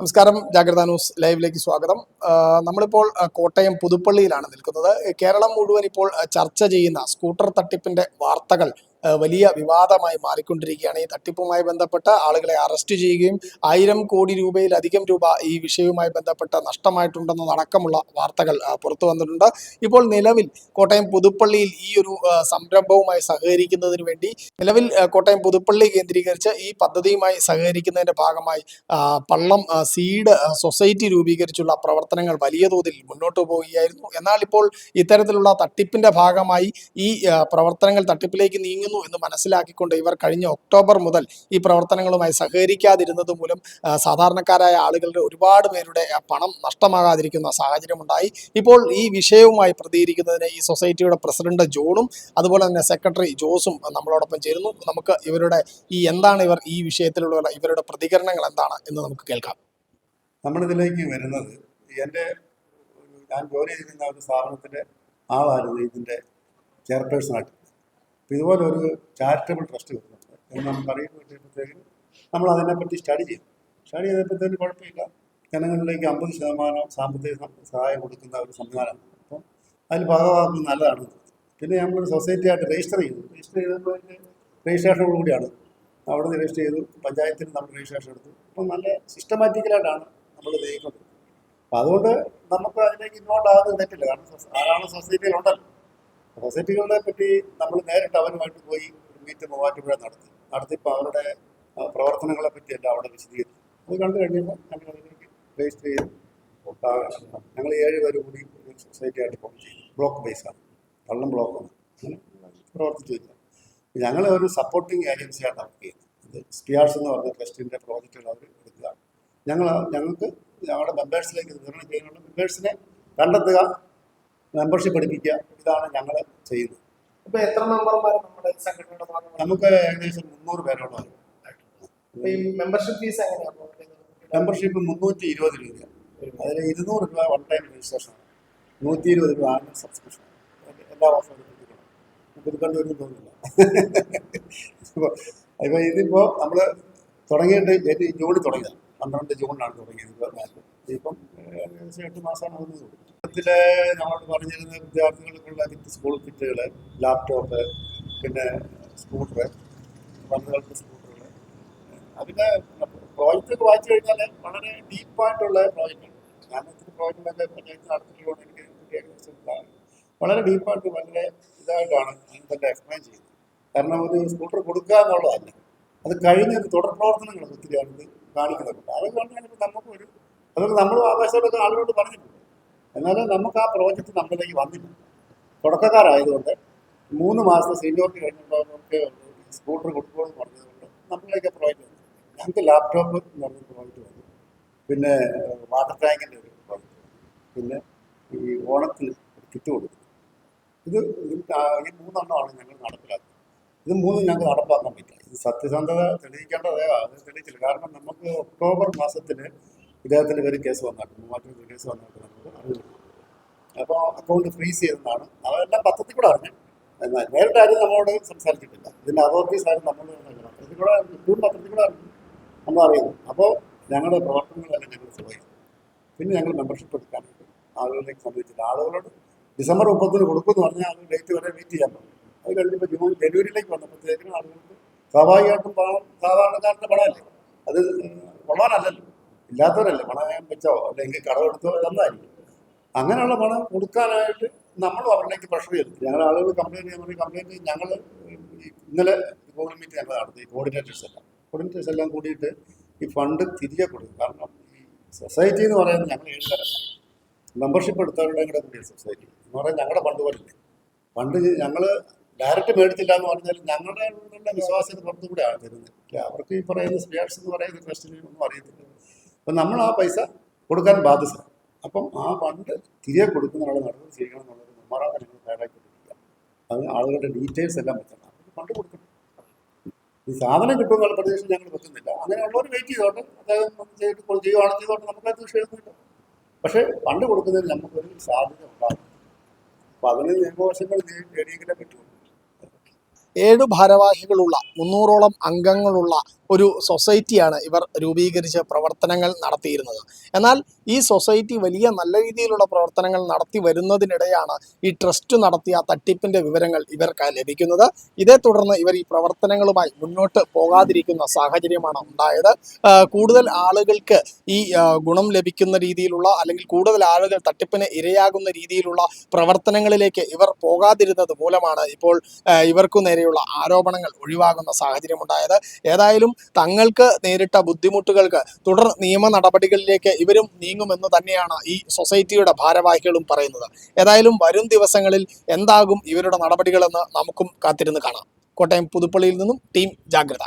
നമസ്കാരം ജാഗ്രത ന്യൂസ് ലൈവിലേക്ക് സ്വാഗതം. നമ്മളിപ്പോൾ കോട്ടയം പുതുപ്പള്ളിയിലാണ് നിൽക്കുന്നത്. കേരളം മുഴുവൻ ഇപ്പോൾ ചർച്ച ചെയ്യുന്ന സ്കൂട്ടർ തട്ടിപ്പിന്റെ വാർത്തകൾ വലിയ വിവാദമായി മാറിക്കൊണ്ടിരിക്കുകയാണ്. ഈ തട്ടിപ്പുമായി ബന്ധപ്പെട്ട ആളുകളെ അറസ്റ്റ് ചെയ്യുകയും ആയിരം കോടി രൂപയിലധികം രൂപ ഈ വിഷയവുമായി ബന്ധപ്പെട്ട് നഷ്ടമായിട്ടുണ്ടെന്നതടക്കമുള്ള വാർത്തകൾ പുറത്തു വന്നിട്ടുണ്ട്. ഇപ്പോൾ നിലവിൽ കോട്ടയം പുതുപ്പള്ളിയിൽ ഈ ഒരു സംരംഭവുമായി സഹകരിക്കുന്നതിന് വേണ്ടി നിലവിൽ കോട്ടയം പുതുപ്പള്ളി കേന്ദ്രീകരിച്ച് ഈ പദ്ധതിയുമായി സഹകരിക്കുന്നതിന്റെ ഭാഗമായി പള്ളം സീഡ് സൊസൈറ്റി രൂപീകരിച്ചുള്ള പ്രവർത്തനങ്ങൾ വലിയ തോതിൽ മുന്നോട്ട് പോവുകയായിരുന്നു. എന്നാൽ ഇപ്പോൾ ഇത്തരത്തിലുള്ള തട്ടിപ്പിന്റെ ഭാഗമായി ഈ പ്രവർത്തനങ്ങൾ തട്ടിപ്പിലേക്ക് നീങ്ങുന്നു എന്ന് മനസ്സിലാക്കിക്കൊണ്ട് ഇവർ കഴിഞ്ഞ ഒക്ടോബർ മുതൽ ഈ പ്രവർത്തനങ്ങളുമായി സഹകരിക്കാതിരുന്നത് മൂലം സാധാരണക്കാരായ ആളുകളുടെ ഒരുപാട് പേരുടെ പണം നഷ്ടമാകാതിരിക്കുന്ന സാഹചര്യമുണ്ടായി. ഇപ്പോൾ ഈ വിഷയവുമായി പ്രതികരിക്കുന്നതിന് ഈ സൊസൈറ്റിയുടെ പ്രസിഡന്റ് ജോണും അതുപോലെ തന്നെ സെക്രട്ടറി ജോസും നമ്മളോടൊപ്പം ചേരുന്നു. നമുക്ക് ഇവരുടെ ഈ എന്താണ് ഇവർ ഈ വിഷയത്തിലുള്ള ഇവരുടെ പ്രതികരണങ്ങൾ എന്താണ് എന്ന് നമുക്ക് കേൾക്കാം. നമ്മളിതിലേക്ക് വരുന്നത് എന്റെ ഞാൻ ജോലി ചെയ്യുന്ന ഒരു സ്ഥാപനത്തിന്റെ ആളായിരുന്നു ഇതിന്റെ ചെയർപേഴ്സണായിട്ട്. അപ്പോൾ ഇതുപോലെ ഒരു ചാരിറ്റബിൾ ട്രസ്റ്റ് വരുന്നുണ്ട് എന്ന് അറിയാൻ പറ്റിയപ്പോഴത്തേക്കും നമ്മൾ അതിനെപ്പറ്റി സ്റ്റഡി ചെയ്യും. സ്റ്റഡി ചെയ്തപ്പോഴത്തേക്കും കുഴപ്പമില്ല. ജനങ്ങളിലേക്ക് അമ്പത് ശതമാനം സാമ്പത്തിക സഹായം കൊടുക്കുന്ന ഒരു സംവിധാനമാണ്. അപ്പം അതിൽ ഭാഗമാക്കുന്നത് നല്ലതാണ് പിന്നെ നമ്മൾ സൊസൈറ്റി ആയിട്ട് രജിസ്റ്റർ ചെയ്തു. രജിസ്റ്റർ ചെയ്തപ്പോൾ രജിസ്ട്രേഷനോട് കൂടിയാണ്. അവിടെ നിന്ന് രജിസ്റ്റർ ചെയ്തു. പഞ്ചായത്തിൽ നമ്മൾ രജിസ്ട്രേഷൻ എടുത്തു. അപ്പം നല്ല സിസ്റ്റമാറ്റിക്കലായിട്ടാണ് നമ്മൾ നീക്കുന്നത് അപ്പം അതുകൊണ്ട് നമുക്ക് അതിലേക്ക് ഇൻവോൾവ് ആകുന്നത് തെറ്റില്ല. കാരണം ധാരാളം സൊസൈറ്റികളുണ്ടല്ലോ സൊസൈറ്റികളെ പറ്റി നമ്മൾ നേരിട്ട് അവനുമായിട്ട് പോയി മീറ്റ് മൂവാറ്റുപുഴ നടത്തി. നടത്തിയപ്പോൾ അവരുടെ പ്രവർത്തനങ്ങളെ പറ്റി എല്ലാം അവിടെ വിശദീകരിച്ചു അത് കണ്ടു കഴിഞ്ഞപ്പോൾ ഞങ്ങൾ അതിലേക്ക് രജിസ്റ്റർ ചെയ്ത്. ഞങ്ങൾ ഏഴ് പേര് കൂടി ഒരു സൊസൈറ്റി ആയിട്ട് ഫോം ചെയ്തു. ബ്ലോക്ക് ബേസാണ് പള്ളം ബ്ലോക്കാണ് പ്രവർത്തിച്ചു വെച്ചാൽ ഞങ്ങൾ ഒരു സപ്പോർട്ടിങ് ഏജൻസിയാണ് വർക്ക് ചെയ്യുന്നത്. ഇത് സ്കിയാർസ് എന്ന് പറഞ്ഞ ട്രസ്റ്റിന്റെ പ്രോജക്റ്റുകൾ അവർ എടുക്കുക ഞങ്ങൾ ഞങ്ങൾക്ക് ഞങ്ങളുടെ മെമ്പേഴ്സിലേക്ക് വിതരണം ചെയ്യാനുള്ള മെമ്പേഴ്സിനെ കണ്ടെത്തുക മെമ്പർഷിപ്പ് എടുപ്പിക്കുക. ഇതാണ് ഞങ്ങൾ ചെയ്യുന്നത്. ഇപ്പൊ എത്ര മെമ്പർമാർ നമ്മുടെ സംഘടനയുടെ നമുക്ക് ഏകദേശം മുന്നൂറ് പേരോളം ഈ മെമ്പർഷിപ്പ് ഫീസ് എങ്ങനെയാണ് മെമ്പർഷിപ്പ് മുന്നൂറ്റി ഇരുപത് രൂപയാണ്. അതിൽ ഇരുന്നൂറ് രൂപ വൺ ടൈം രജിസ്ട്രേഷൻ നൂറ്റി ഇരുപത് രൂപ ആനുവൽ സബ്സ്ക്രിപ്ഷൻ എല്ലാ വർഷവും ഇത് തോന്നില്ല ഇപ്പോൾ ഇതിപ്പോൾ നമ്മൾ തുടങ്ങിയിട്ട് ജൂണിൽ തുടങ്ങിയത് പന്ത്രണ്ട് ജൂണിലാണ് തുടങ്ങിയത്. ഇപ്പം ഏകദേശം എട്ട് മാസമാണ് ആകുന്നത് ഇതിലെ നമ്മൾ പറഞ്ഞിരുന്ന വിദ്യാർത്ഥികൾക്കുള്ള കിറ്റ് സ്കൂൾ കിറ്റുകൾ ലാപ്ടോപ്പ് പിന്നെ സ്കൂട്ടർ വന്നുകൾക്ക് സ്കൂട്ടറുകൾ അതിന്റെ പ്രോജക്റ്റ് വായിച്ചു കഴിഞ്ഞാൽ വളരെ ഡീപ്പായിട്ടുള്ള പ്രോജക്റ്റാണ് ഞാൻ ഒത്തിരി പ്രോജക്റ്റുകളൊക്കെ പഞ്ചായത്ത് നടത്തിയിട്ടുള്ളത് എനിക്ക് ഏകദേശം വളരെ ഡീപ്പായിട്ട് വളരെ ഇതായിട്ടാണ് ഞാൻ തന്നെ എക്സ്പ്ലെയിൻ ചെയ്യുന്നത്. കാരണം ഒരു സ്കൂട്ടർ കൊടുക്കുക എന്നുള്ളതല്ല. അത് കഴിഞ്ഞ തുടർ പ്രവർത്തനങ്ങൾ ഒത്തിരിയാണ് ഇത് കാണിക്കുന്നുണ്ട്. അതൊക്കെ നമുക്ക് ഒരു അതൊക്കെ നമ്മൾ ആവേശത്തോടൊക്കെ ആളുകളോട് പറഞ്ഞിട്ടുണ്ട്. എന്നാലും നമുക്ക് ആ പ്രോജക്റ്റ് നമ്മളിലേക്ക് വന്നില്ല. തുടക്കക്കാരായതുകൊണ്ട് മൂന്ന് മാസത്തെ സീനിയോറിറ്റി കഴിഞ്ഞപ്പോൾ നമുക്ക് സ്കൂട്ടർ കൊടുക്കുമെന്ന് പറഞ്ഞതുകൊണ്ട് നമ്മളിലേക്ക് പ്രോജക്റ്റ് വന്നു ഞങ്ങൾക്ക് ലാപ്ടോപ്പ് എന്ന് പറഞ്ഞ പ്രോജക്റ്റ് വന്നു. പിന്നെ വാട്ടർ ടാങ്കിന്റെ ഒരു പ്രോജക്റ്റ് പിന്നെ ഈ ഓണത്തിൽ കിറ്റ് കൊടുത്തു. ഇത് ഈ മൂന്നെണ്ണമാണ് ഞങ്ങൾ നടപ്പിലാക്കുന്നത് ഇത് മൂന്നും ഞങ്ങൾക്ക് നടപ്പാക്കാൻ പറ്റില്ല. ഇത് സത്യസന്ധത തെളിയിക്കേണ്ടത് അത് തെളിയിച്ചില്ല. കാരണം നമുക്ക് ഒക്ടോബർ മാസത്തിൽ ഇദ്ദേഹത്തിന്റെ പേര് കേസ് വന്നിട്ടുണ്ട് മൂവാറ്റിന്റെ കേസ് വന്നിട്ട് നമുക്ക് അറിവ് അപ്പോൾ അക്കൗണ്ട് ഫ്രീസ് ചെയ്തെന്നാണ് അതെല്ലാം പത്രത്തിൽ കൂടെ അറിഞ്ഞു. എന്നാൽ നേരിട്ട് ആരും നമ്മളോട് സംസാരിച്ചിട്ടില്ല. ഇതിന്റെ അതോറിറ്റീസ് ആരും നമ്മളോട് പത്രത്തിൽ കൂടെ ജൂൺ പത്രത്തിൽ കൂടെ അറിഞ്ഞു. നമ്മൾ അറിയുന്നു. അപ്പോൾ ഞങ്ങളുടെ പ്രവർത്തനങ്ങളെല്ലാം ഞങ്ങൾ സ്ലോ പിന്നെ ഞങ്ങൾ മെമ്പർഷിപ്പ് എടുക്കാനായിട്ട് ആളുകളിലേക്ക് സമീപിച്ചില്ല ആളുകളോട് ഡിസംബർ മുപ്പത്തിന് കൊടുക്കുമെന്ന് പറഞ്ഞാൽ അത് ഡേറ്റ് വരെ വെയിറ്റ് ചെയ്യാൻ പറ്റും അത് കഴിഞ്ഞപ്പോൾ ജൂൺ ജനുവരിയിലേക്ക് വന്നപ്പോഴത്തേക്കിനും ആളുകൾക്ക് സ്വാഭാവികമായിട്ടും പണം സാധാരണക്കാരന്റെ പണമല്ലേ? അത് കൊള്ളാനല്ലല്ലോ ഇല്ലാത്തവരല്ലേ? പണം വെച്ചോ? അല്ലെങ്കിൽ കടമെടുത്തോ ഇതൊന്നായിരിക്കും അങ്ങനെയുള്ള പണം കൊടുക്കാനായിട്ട് നമ്മളും അവരിലേക്ക് പ്രഷർ ചെയ്തു ഞങ്ങൾ ആളുകൾ കംപ്ലൈന്റ് ചെയ്യാൻ കംപ്ലൈന്റ് ഞങ്ങൾ ഇന്നലെ ഗൂഗിൾ മീറ്റ് ഞങ്ങൾ നടത്തി. കോർഡിനേറ്റേഴ്സ് എല്ലാം. കോർഡിനേറ്റേഴ്സ് എല്ലാം കൂടിയിട്ട് ഈ ഫണ്ട് തിരികെ കൊടുക്കും. കാരണം ഈ സൊസൈറ്റി എന്ന് പറയുന്നത് ഞങ്ങൾ ഏഴ് തരം. മെമ്പർഷിപ്പ് എടുത്തവരുടെ കൂടെ കൂടിയ സൊസൈറ്റി എന്ന് പറഞ്ഞാൽ ഞങ്ങളുടെ ഫണ്ട് പോലില്ലേ. ഫണ്ട് ഞങ്ങൾ ഡയറക്റ്റ് മേടിച്ചില്ല എന്ന് പറഞ്ഞാൽ ഞങ്ങളുടെ വിശ്വാസത്തിന് പുറത്തുകൂടെയാണ് തരുന്നത്. അവർക്ക് ഈ പറയുന്ന സ്പേഴ്സ് എന്ന് പറയുന്ന ട്രസ്റ്റിനെ ഒന്നും അറിയത്തില്ല. അപ്പം നമ്മൾ ആ പൈസ കൊടുക്കാൻ ബാധ്യത അപ്പം ആ ഫണ്ട് തിരികെ കൊടുക്കുന്നതിനുള്ള നടപടി ചെയ്യണം എന്നുള്ളൊരു നിർമ്മാണം ഞങ്ങൾ കൊടുക്കുക. അത് ആളുകളുടെ ഡീറ്റെയിൽസ് എല്ലാം അവർക്ക് ഫണ്ട് കൊടുക്കണം. ഈ സാധനം കിട്ടുമെന്നുള്ള പ്രതീക്ഷ ഞങ്ങൾ വെക്കുന്നില്ല. അങ്ങനെയുള്ളവർ വെയിറ്റ് ചെയ്തോട്ടെ. അദ്ദേഹം ചെയ്തിട്ട് ചെയ്യുവാണ് ചെയ്തോട്ടെ. നമുക്കത് വിഷയമൊന്നുമില്ല പക്ഷേ ഫണ്ട് കൊടുക്കുന്നതിന് നമുക്കൊരു സാധ്യത ഉണ്ടാകും. അപ്പം അതിന് നിയമവശങ്ങൾ നേടിയെങ്കിലേ പറ്റുള്ളൂ. ഏഴ് ഭാരവാഹികളുള്ള മുന്നൂറോളം അംഗങ്ങളുള്ള ഒരു സൊസൈറ്റിയാണ് ഇവർ രൂപീകരിച്ച് പ്രവർത്തനങ്ങൾ നടത്തിയിരുന്നത്. എന്നാൽ ഈ സൊസൈറ്റി വലിയ നല്ല രീതിയിലുള്ള പ്രവർത്തനങ്ങൾ നടത്തി വരുന്നതിനിടെയാണ് ഈ ട്രസ്റ്റ് നടത്തിയ തട്ടിപ്പിന്റെ വിവരങ്ങൾ ഇവർക്ക് ലഭിക്കുന്നത്. ഇതേ തുടർന്ന് ഇവർ ഈ പ്രവർത്തനങ്ങളുമായി മുന്നോട്ട് പോകാതിരിക്കുന്ന സാഹചര്യമാണ് ഉണ്ടായത്. കൂടുതൽ ആളുകൾക്ക് ഈ ഗുണം ലഭിക്കുന്ന രീതിയിലുള്ള അല്ലെങ്കിൽ കൂടുതൽ ആളുകൾ തട്ടിപ്പിന് ഇരയാകുന്ന രീതിയിലുള്ള പ്രവർത്തനങ്ങളിലേക്ക് ഇവർ പോകാതിരുന്നത് മൂലമാണ് ഇപ്പോൾ ഇവർക്കു നേരെയുള്ള ആരോപണങ്ങൾ ഒഴിവാകുന്ന സാഹചര്യം ഉണ്ടായത് ഏതായാലും തങ്ങൾക്ക് നേരിട്ട ബുദ്ധിമുട്ടുകൾക്ക് തുടർ നിയമ നടപടികളിലേക്ക് ഇവരും നീങ്ങുമെന്ന് തന്നെയാണ് ഈ സൊസൈറ്റിയുടെ ഭാരവാഹികളും പറയുന്നത്. ഏതായാലും വരും ദിവസങ്ങളിൽ എന്താകും ഇവരുടെ നടപടികളെന്ന് നമുക്കും കാത്തിരുന്ന് കാണാം. കോട്ടയം പുതുപ്പള്ളിയിൽ നിന്നും ടീം ജാഗ്രത.